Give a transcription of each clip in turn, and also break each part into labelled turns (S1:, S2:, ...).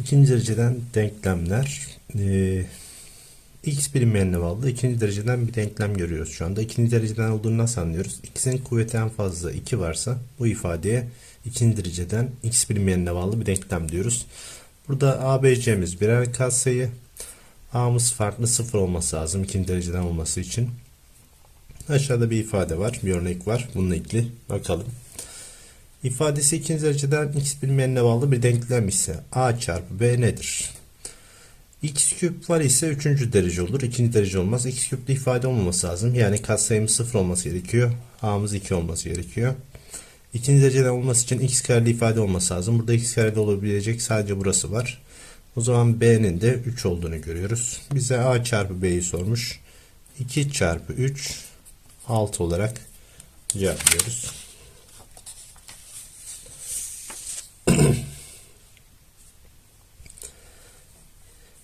S1: İkinci dereceden denklemler. Ee, x bilinmeyenle bağlı ikinci dereceden bir denklem görüyoruz şu anda. İkinci dereceden olduğunu nasıl anlıyoruz? x'in kuvveti en fazla 2 varsa bu ifadeye ikinci dereceden x bilinmeyenle bağlı bir denklem diyoruz. Burada a, b, c'miz birer katsayı. a'mız farklı sıfır olması lazım ikinci dereceden olması için. Aşağıda bir ifade var, bir örnek var. Bununla ilgili bakalım. İfadesi ikinci dereceden x bilinmeyenine bağlı bir denklem ise a çarpı b nedir? x küp var ise üçüncü derece olur. ikinci derece olmaz. x küplü ifade olmaması lazım. Yani katsayımız sıfır olması gerekiyor. a'mız 2 olması gerekiyor. İkinci dereceden olması için x kareli ifade olması lazım. Burada x kareli olabilecek sadece burası var. O zaman b'nin de 3 olduğunu görüyoruz. Bize a çarpı b'yi sormuş. 2 çarpı 3 6 olarak cevaplıyoruz.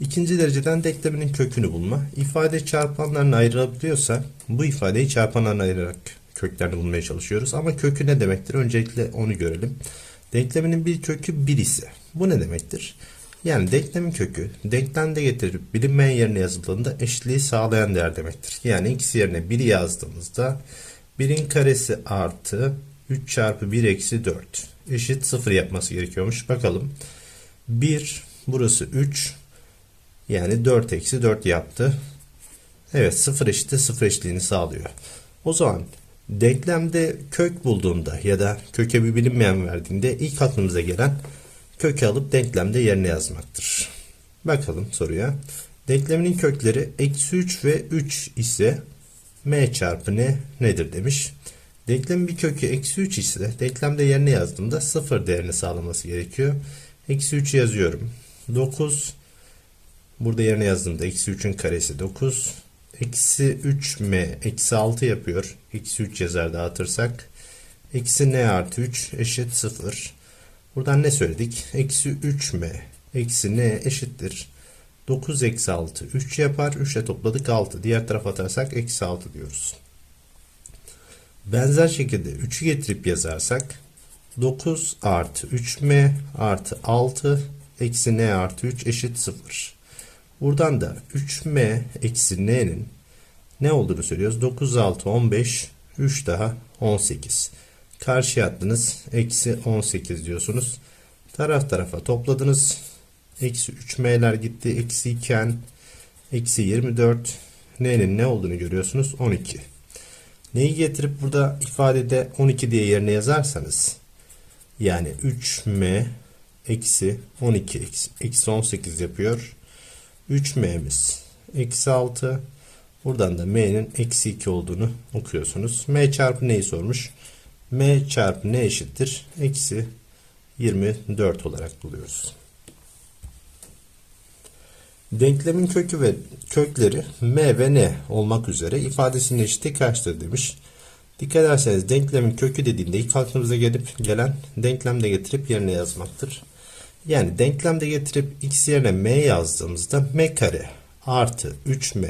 S1: İkinci dereceden denkleminin kökünü bulma. İfade çarpanlarına ayrılabiliyorsa bu ifadeyi çarpanlarına ayırarak köklerini bulmaya çalışıyoruz. Ama kökü ne demektir? Öncelikle onu görelim. Denkleminin bir kökü 1 ise bu ne demektir? Yani denklemin kökü denklemde getirip bilinmeyen yerine yazıldığında eşitliği sağlayan değer demektir. Yani x yerine 1 yazdığımızda 1'in karesi artı 3 çarpı 1 eksi 4 eşit 0 yapması gerekiyormuş. Bakalım. 1 burası 3 yani 4 eksi 4 yaptı. Evet 0 eşittir 0 eşitliğini sağlıyor. O zaman denklemde kök bulduğumda ya da köke bir bilinmeyen verdiğinde ilk aklımıza gelen kökü alıp denklemde yerine yazmaktır. Bakalım soruya. Denkleminin kökleri eksi 3 ve 3 ise m çarpı n nedir demiş. Denklemin bir kökü eksi 3 ise denklemde yerine yazdığımda 0 değerini sağlaması gerekiyor. Eksi 3 yazıyorum. 9 Burada yerine yazdığımda eksi 3'ün karesi 9. Eksi 3m eksi 6 yapıyor. Eksi 3 yazar dağıtırsak. Eksi n artı 3 eşit 0. Buradan ne söyledik? Eksi 3m eksi n eşittir. 9 eksi 6 3 yapar. 3'e topladık 6. Diğer tarafa atarsak eksi 6 diyoruz. Benzer şekilde 3'ü getirip yazarsak 9 artı 3m artı 6 eksi n artı 3 eşit 0. Buradan da 3m eksi n'nin ne olduğunu söylüyoruz. 9 6 15 3 daha 18. Karşıya attınız. Eksi 18 diyorsunuz. Taraf tarafa topladınız. Eksi 3m'ler gitti. Eksi 2 n eksi 24 n'nin ne olduğunu görüyorsunuz. 12. Neyi getirip burada ifadede 12 diye yerine yazarsanız yani 3m eksi 12 eksi, eksi 18 yapıyor. 3m'miz eksi 6 buradan da m'nin eksi 2 olduğunu okuyorsunuz. m çarpı neyi sormuş? m çarpı ne eşittir? Eksi 24 olarak buluyoruz. Denklemin kökü ve kökleri m ve n olmak üzere ifadesinin eşiti kaçtır demiş. Dikkat ederseniz denklemin kökü dediğinde ilk aklımıza gelip gelen denklemde getirip yerine yazmaktır. Yani denklemde getirip x yerine m yazdığımızda m kare artı 3m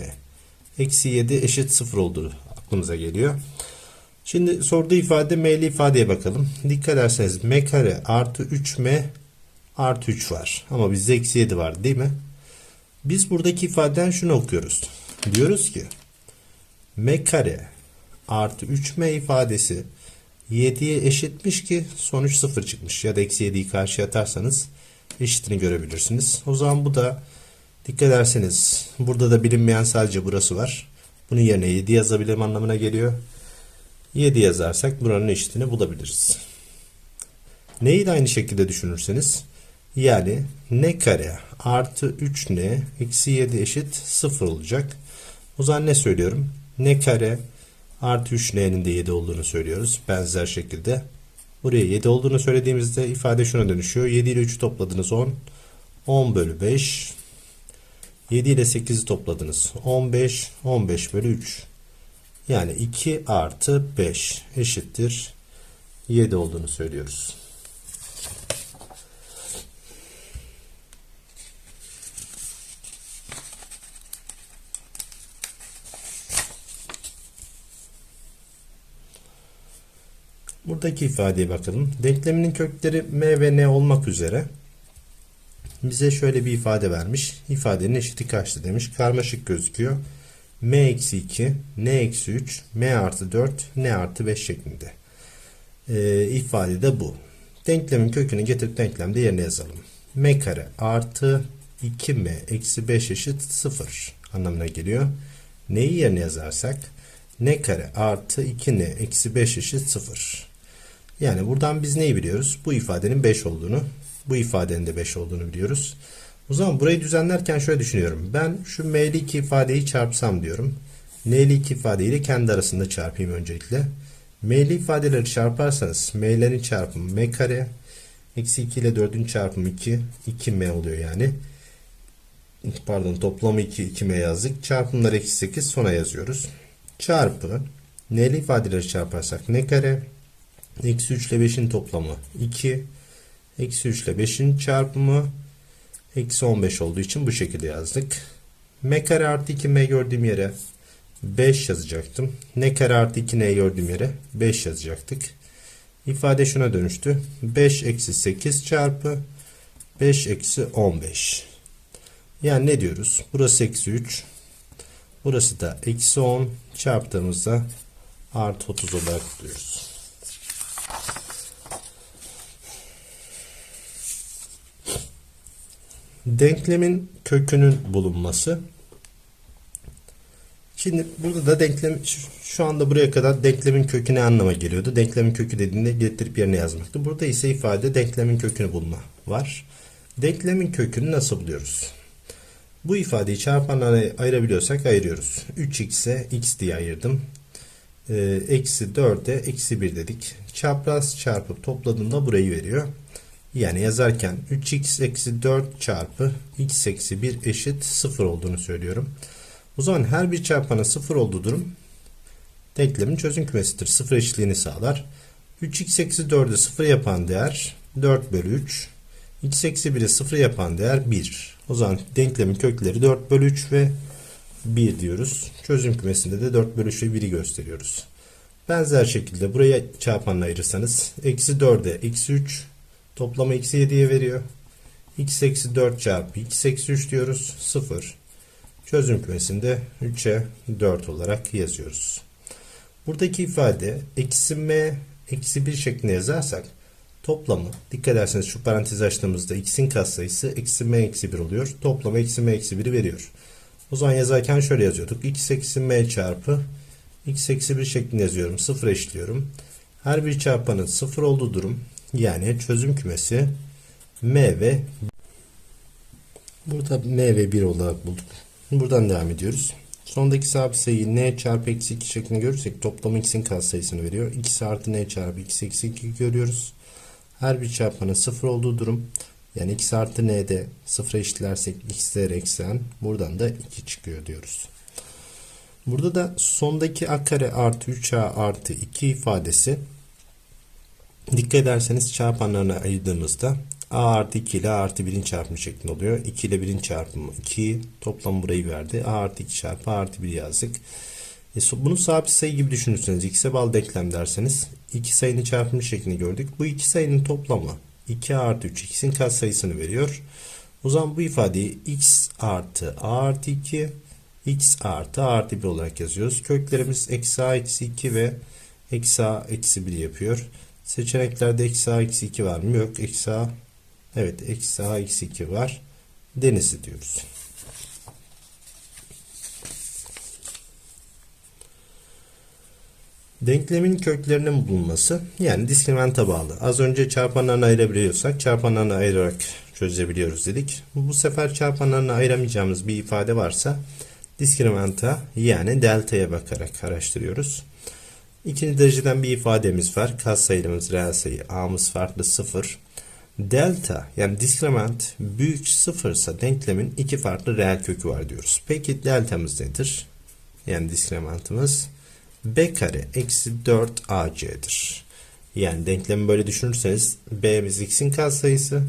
S1: eksi 7 eşit 0 olduğu aklımıza geliyor. Şimdi sorduğu ifade m'li ifadeye bakalım. Dikkat ederseniz m kare artı 3m artı 3 var. Ama bizde eksi 7 var değil mi? Biz buradaki ifadeden şunu okuyoruz. Diyoruz ki m kare artı 3m ifadesi 7'ye eşitmiş ki sonuç 0 çıkmış. Ya da eksi 7'yi karşıya atarsanız eşitini görebilirsiniz. O zaman bu da dikkat ederseniz burada da bilinmeyen sadece burası var. Bunun yerine 7 yazabilirim anlamına geliyor. 7 yazarsak buranın eşitini bulabiliriz. Neyi de aynı şekilde düşünürseniz yani n kare artı 3n eksi 7 eşit 0 olacak. O zaman ne söylüyorum? n kare artı 3n'nin de 7 olduğunu söylüyoruz. Benzer şekilde Buraya 7 olduğunu söylediğimizde ifade şuna dönüşüyor. 7 ile 3'ü topladınız 10. 10 bölü 5. 7 ile 8'i topladınız. 15. 15 bölü 3. Yani 2 artı 5 eşittir. 7 olduğunu söylüyoruz. Buradaki ifadeye bakalım. Denkleminin kökleri m ve n olmak üzere bize şöyle bir ifade vermiş. İfadenin eşiti kaçtı demiş. Karmaşık gözüküyor. m eksi 2, n eksi 3, m artı 4, n artı 5 şeklinde. Ee, ifade de bu. Denklemin kökünü getirip denklemde yerine yazalım. m kare artı 2m eksi 5 eşit 0 anlamına geliyor. Neyi yerine yazarsak n kare artı 2n eksi 5 eşit 0. Yani buradan biz neyi biliyoruz? Bu ifadenin 5 olduğunu, bu ifadenin de 5 olduğunu biliyoruz. O zaman burayı düzenlerken şöyle düşünüyorum. Ben şu m'li iki ifadeyi çarpsam diyorum. n'li iki ifadeyi de kendi arasında çarpayım öncelikle. m'li ifadeleri çarparsanız m'lerin çarpımı m kare eksi 2 ile 4'ün çarpımı 2 2m oluyor yani. Pardon toplamı 2 2m yazdık. Çarpımlar eksi 8 sona yazıyoruz. Çarpı n'li ifadeleri çarparsak n kare eksi 3 ile 5'in toplamı 2 eksi 3 ile 5'in çarpımı eksi 15 olduğu için bu şekilde yazdık. m kare artı 2m gördüğüm yere 5 yazacaktım. n kare artı 2n gördüğüm yere 5 yazacaktık. İfade şuna dönüştü. 5 eksi 8 çarpı 5 eksi 15. Yani ne diyoruz? Burası eksi 3. Burası da eksi 10 çarptığımızda artı 30 olarak buluyoruz. Denklemin kökünün bulunması. Şimdi burada da denklem şu anda buraya kadar denklemin kökü ne anlama geliyordu? Denklemin kökü dediğinde getirip yerine yazmaktı. Burada ise ifade denklemin kökünü bulma var. Denklemin kökünü nasıl buluyoruz? Bu ifadeyi çarpanlara ayırabiliyorsak ayırıyoruz. 3x'e x diye ayırdım. Ee, eksi 4'e eksi 1 dedik. Çapraz çarpıp topladığında burayı veriyor. Yani yazarken 3x eksi 4 çarpı x eksi 1 eşit 0 olduğunu söylüyorum. O zaman her bir çarpanın 0 olduğu durum denklemin çözüm kümesidir. 0 eşitliğini sağlar. 3x eksi 4'ü 0 yapan değer 4 bölü 3. x eksi 1'i 0 yapan değer 1. O zaman denklemin kökleri 4 bölü 3 ve 1 diyoruz. Çözüm kümesinde de 4 bölü 3 ve 1'i gösteriyoruz. Benzer şekilde buraya çarpanla ayırırsanız eksi 4'e eksi 3 toplamı eksi 7'ye veriyor. x eksi 4 çarpı x eksi 3 diyoruz. 0. Çözüm kümesinde 3'e 4 olarak yazıyoruz. Buradaki ifade eksi m eksi 1 şeklinde yazarsak toplamı dikkat ederseniz şu parantez açtığımızda x'in katsayısı eksi m eksi 1 oluyor. Toplamı eksi m eksi 1'i veriyor. O zaman yazarken şöyle yazıyorduk. x eksi m çarpı x eksi 1 şeklinde yazıyorum. 0 eşliyorum. Her bir çarpanın 0 olduğu durum yani çözüm kümesi m ve burada m ve 1 olarak bulduk. Buradan devam ediyoruz. Sondaki sabit sayıyı n çarpı eksi 2 şeklinde görürsek toplam x'in katsayısını veriyor. x artı n çarpı x eksi 2 görüyoruz. Her bir çarpanın 0 olduğu durum yani x artı n'de 0'a eşitlersek x değeri eksi n buradan da 2 çıkıyor diyoruz. Burada da sondaki a kare artı 3a artı 2 ifadesi dikkat ederseniz çarpanlarına ayırdığımızda a artı 2 ile a artı 1'in çarpımı şeklinde oluyor. 2 ile 1'in çarpımı 2 toplam burayı verdi. a artı 2 çarpı a artı 1 yazdık. E, bunu sabit sayı gibi düşünürseniz x'e bağlı denklem derseniz iki sayının çarpımı şeklinde gördük. Bu iki sayının toplamı 2 artı 3 x'in katsayısını veriyor. O zaman bu ifadeyi x artı a artı 2 x artı a artı 1 olarak yazıyoruz. Köklerimiz eksi a eksi 2 ve eksi a eksi 1 yapıyor. Seçeneklerde eksi a eksi 2 var mı? Yok. Eksi a evet eksi a eksi 2 var. Denizi diyoruz. Denklemin köklerinin bulunması yani diskrimenta bağlı. Az önce çarpanlarını ayırabiliyorsak çarpanlarını ayırarak çözebiliyoruz dedik. Bu sefer çarpanlarını ayıramayacağımız bir ifade varsa diskrimenta yani delta'ya bakarak araştırıyoruz. İkinci dereceden bir ifademiz var. Katsayımız reel sayı. A'mız farklı 0. Delta yani diskrement büyük sıfırsa denklemin iki farklı reel kökü var diyoruz. Peki deltamız nedir? Yani diskrementimiz b kare eksi 4 ac'dir. Yani denklemi böyle düşünürseniz b'miz x'in katsayısı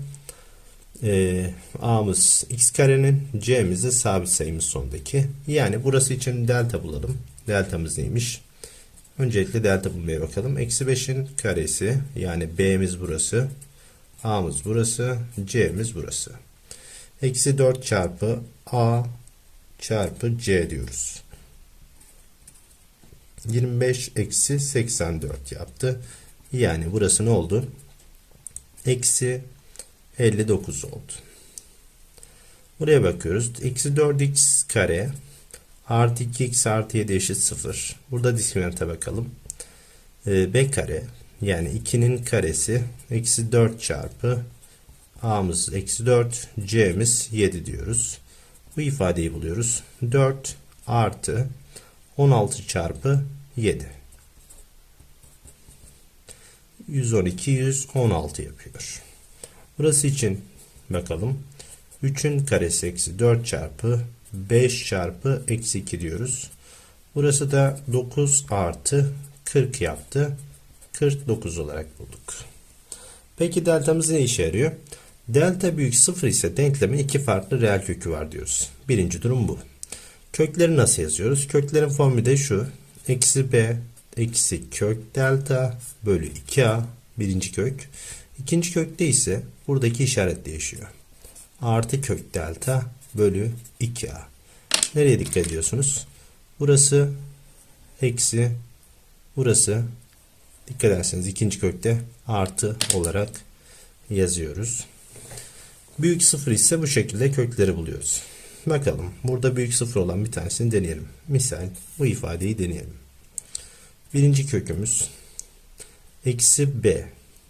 S1: e, a'mız x karenin c'miz de sabit sayımız sondaki. Yani burası için delta bulalım. Deltamız neymiş? Öncelikle delta bulmaya bakalım. Eksi 5'in karesi yani b'miz burası. A'mız burası. C'miz burası. Eksi 4 çarpı A çarpı C diyoruz. 25 eksi 84 yaptı. Yani burası ne oldu? Eksi 59 oldu. Buraya bakıyoruz. Eksi 4x kare artı 2x artı 7 eşit 0. Burada diskriminante bakalım. Ee, b kare yani 2'nin karesi eksi 4 çarpı a'mız eksi 4 c'miz 7 diyoruz. Bu ifadeyi buluyoruz. 4 artı 16 çarpı 7. 112 116 yapıyor. Burası için bakalım. 3'ün karesi eksi 4 çarpı 5 çarpı eksi 2 diyoruz. Burası da 9 artı 40 yaptı. 49 olarak bulduk. Peki deltamız ne işe yarıyor? Delta büyük 0 ise denklemin iki farklı reel kökü var diyoruz. Birinci durum bu. Kökleri nasıl yazıyoruz? Köklerin formülü de şu. Eksi b eksi kök delta bölü 2a birinci kök. İkinci kökte ise buradaki işaret değişiyor. Artı kök delta bölü 2a. Nereye dikkat ediyorsunuz? Burası eksi burası dikkat ederseniz ikinci kökte artı olarak yazıyoruz. Büyük sıfır ise bu şekilde kökleri buluyoruz. Bakalım burada büyük sıfır olan bir tanesini deneyelim. Misal bu ifadeyi deneyelim. Birinci kökümüz eksi b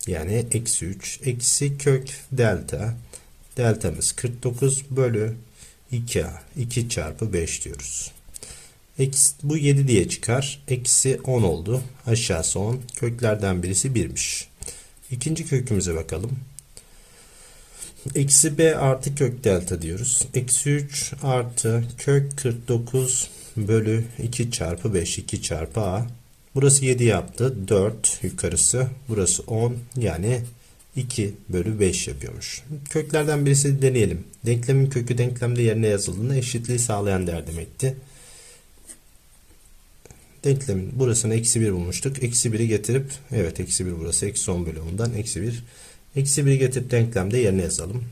S1: yani eksi 3 eksi kök delta deltamız 49 bölü 2a 2 çarpı 5 diyoruz. Eksi, bu 7 diye çıkar. Eksi 10 oldu. Aşağısı 10. Köklerden birisi 1'miş. İkinci kökümüze bakalım. Eksi b artı kök delta diyoruz. Eksi 3 artı kök 49 bölü 2 çarpı 5 2 çarpı a. Burası 7 yaptı. 4 yukarısı. Burası 10 yani 2 bölü 5 yapıyormuş. Köklerden birisi deneyelim. Denklemin kökü denklemde yerine yazıldığında eşitliği sağlayan değer demekti. Denklemin burasını eksi 1 bulmuştuk. Eksi 1'i getirip evet eksi 1 burası eksi 10 bölü 10'dan eksi 1 Eksi 1'i getirip denklemde yerine yazalım.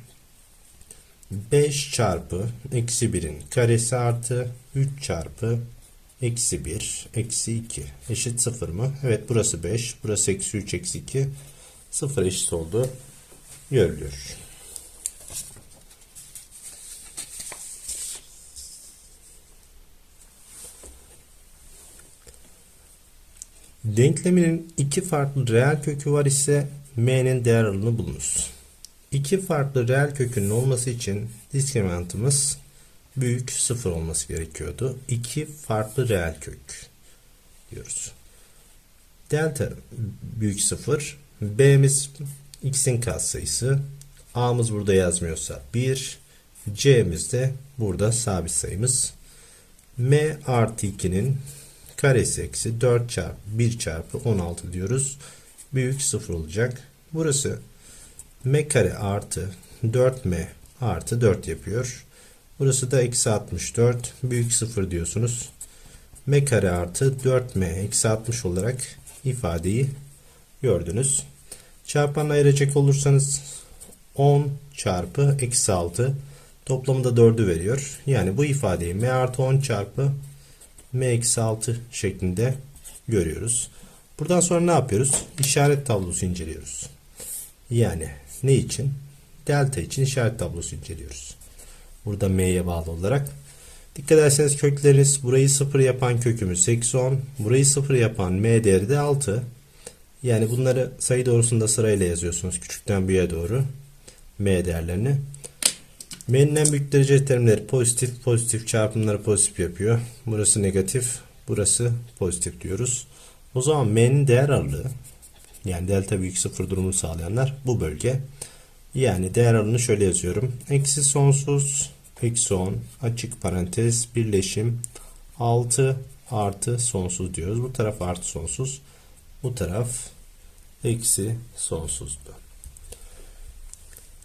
S1: 5 çarpı eksi 1'in karesi artı 3 çarpı eksi 1 eksi 2 eşit 0 mı? Evet burası 5. Burası eksi 3 eksi 2. 0 eşit oldu. Görülüyor. Denkleminin iki farklı reel kökü var ise m'nin değer aralığını bulunuz. İki farklı reel kökünün olması için diskriminantımız büyük sıfır olması gerekiyordu. İki farklı reel kök diyoruz. Delta büyük sıfır. B'miz x'in katsayısı. A'mız burada yazmıyorsa 1. C'miz de burada sabit sayımız. M artı 2'nin karesi eksi 4 çarpı 1 çarpı 16 diyoruz büyük 0 olacak. Burası m kare artı 4m artı 4 yapıyor. Burası da eksi 64 büyük 0 diyorsunuz. m kare artı 4m eksi 60 olarak ifadeyi gördünüz. Çarpanla ayıracak olursanız 10 çarpı eksi 6 toplamında 4'ü veriyor. Yani bu ifadeyi m artı 10 çarpı m eksi 6 şeklinde görüyoruz. Buradan sonra ne yapıyoruz? İşaret tablosu inceliyoruz. Yani ne için? Delta için işaret tablosu inceliyoruz. Burada m'ye bağlı olarak. Dikkat ederseniz kökleriniz burayı 0 yapan kökümüz eksi 10. Burayı 0 yapan m değeri de 6. Yani bunları sayı doğrusunda sırayla yazıyorsunuz. Küçükten büyüğe doğru. m değerlerini. M'nin en büyük derece terimleri pozitif, pozitif çarpımları pozitif yapıyor. Burası negatif, burası pozitif diyoruz. O zaman m'nin değer aralığı yani delta büyük sıfır durumunu sağlayanlar bu bölge. Yani değer aralığını şöyle yazıyorum. Eksi sonsuz eksi 10 açık parantez birleşim 6 artı sonsuz diyoruz. Bu taraf artı sonsuz. Bu taraf eksi sonsuzdu.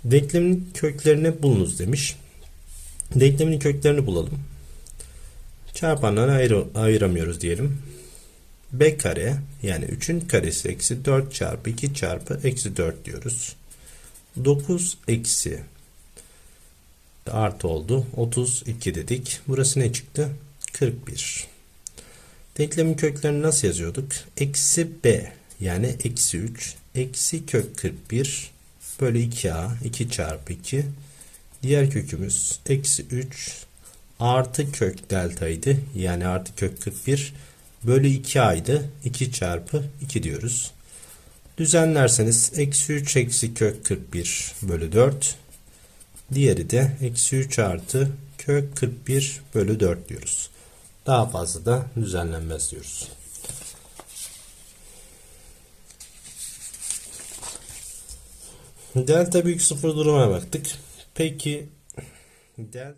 S1: Denklemin köklerini bulunuz demiş. Denklemin köklerini bulalım. Çarpanlarını ayır ayıramıyoruz diyelim b kare yani 3'ün karesi eksi 4 çarpı 2 çarpı eksi 4 diyoruz. 9 eksi? Artı oldu. 32 dedik. Burası ne çıktı? 41. Denklemin köklerini nasıl yazıyorduk? Eksi b yani eksi 3 eksi kök 41 bölü 2a 2 çarpı 2 diğer kökümüz eksi 3 artı kök deltaydı yani artı kök 41 bölü 2a'ydı 2 çarpı 2 diyoruz. Düzenlerseniz eksi 3 eksi kök 41 bölü 4 diğeri de eksi 3 artı kök 41 bölü 4 diyoruz. Daha fazla da düzenlenmez diyoruz. Delta büyük sıfır durumuna baktık. Peki delta